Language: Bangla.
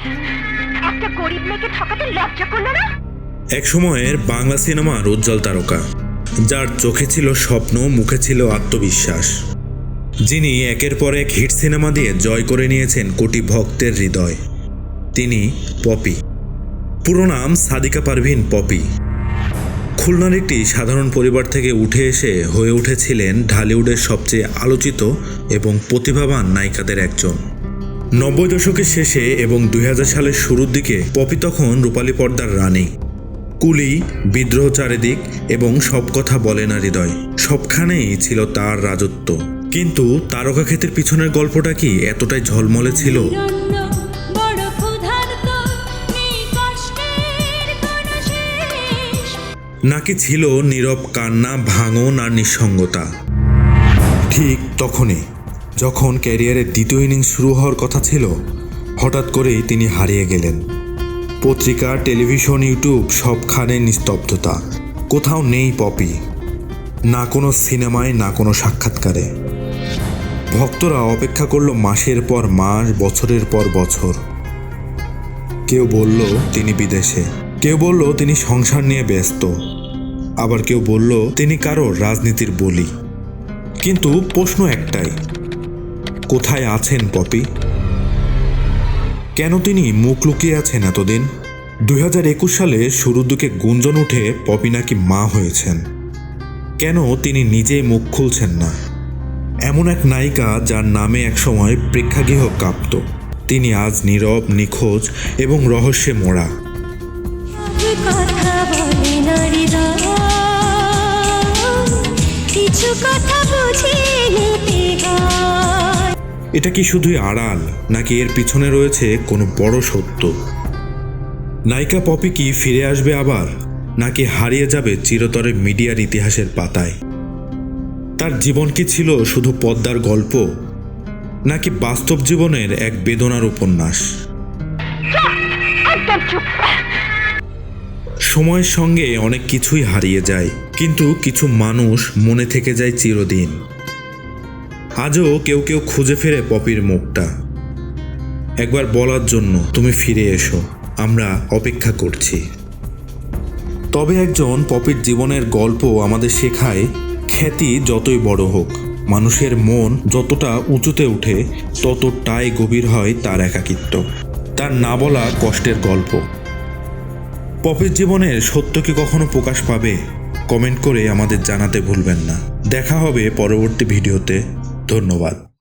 একটা গরিব মেয়েকে ঠকাতে লজ্জা করল না? এক সময়ের বাংলা সিনেমার উজ্জ্বল তারকা, যার চোখে ছিল স্বপ্ন, মুখে ছিল আত্মবিশ্বাস। যিনি একের পর এক হিট সিনেমা দিয়ে জয় করে নিয়েছেন কোটি ভক্তের হৃদয়। তিনি পপি। পুরো নাম সাদিকা পারভিন পপি। খুলনার একটি সাধারণ পরিবার থেকে উঠে এসে হয়ে উঠেছিলেন ঢালিউডের সবচেয়ে আলোচিত এবং প্রতিভাবান নায়িকাদের একজন। নব্বই দশকের শেষে এবং দুই হাজার সালের শুরুর দিকে পপি তখন রূপালী পর্দার রানী। কুলি, বিদ্রোহ চারিদিক এবং সব কথা বলে না হৃদয়। সবখানেই ছিল তার রাজত্ব। কিন্তু তারকা ক্ষেতের পিছনের গল্পটা কি এতটাই ঝলমলে ছিল? নাকি ছিল নীরব কান্না, ভাঙন আর নিঃসঙ্গতা? ঠিক তখনই যখন ক্যারিয়ারের দ্বিতীয় ইনিংস শুরু হওয়ার কথা ছিল, হঠাৎ করেই তিনি হারিয়ে গেলেন। পত্রিকা, টেলিভিশন, ইউটিউব সবখানে নিস্তব্ধতা। কোথাও নেই পপি। না কোনো সিনেমায়, না কোনো সাক্ষাৎকারে। ভক্তরা অপেক্ষা করল মাসের পর মাস, বছরের পর বছর। কেউ বলল তিনি বিদেশে। কেউ বলল তিনি সংসার নিয়ে ব্যস্ত। আবার কেউ বলল তিনি কারও রাজনীতির বলি। কিন্তু প্রশ্ন একটাই কোথায় আছেন পপি? কেন তিনি মুখ লুকিয়ে আছেন এতদিন? দুই হাজার একুশ সালে শুরুর দিকে গুঞ্জন উঠে পপি নাকি মা হয়েছেন। কেন তিনি নিজেই মুখ খুলছেন না? এমন এক নায়িকা যার নামে একসময় প্রেক্ষাগৃহ কাঁপত। তিনি আজ নীরব, নিখোঁজ এবং রহস্যে মোড়া। এটা কি শুধুই আড়াল, নাকি এর পিছনে রয়েছে কোনো বড় সত্য? নায়িকা পপি কি ফিরে আসবে আবার, নাকি হারিয়ে যাবে চিরতরে মিডিয়ার ইতিহাসের পাতায়? তার জীবন কি ছিল শুধু পদ্মার গল্প, নাকি বাস্তব জীবনের এক বেদনার উপন্যাস? সময়ের সঙ্গে অনেক কিছুই হারিয়ে যায়, কিন্তু কিছু মানুষ মনে থেকে যায় চিরদিন। আজও কেউ কেউ খুঁজে ফেরে পপির মুখটা। একবার বলার জন্য তুমি ফিরে এসো, আমরা অপেক্ষা করছি। তবে একজন পপির জীবনের গল্প আমাদের শেখায়, খ্যাতি যতই বড় হোক, মানুষের মন যতটা উঁচুতে ওঠে ততটাই গভীর হয় তার একাকিত্ব, তার না বলা কষ্টের গল্প। পপির জীবনের সত্য কি কখনো প্রকাশ পাবে? কমেন্ট করে আমাদের জানাতে ভুলবেন না। দেখা হবে পরবর্তী ভিডিওতে। ধন্যবাদ।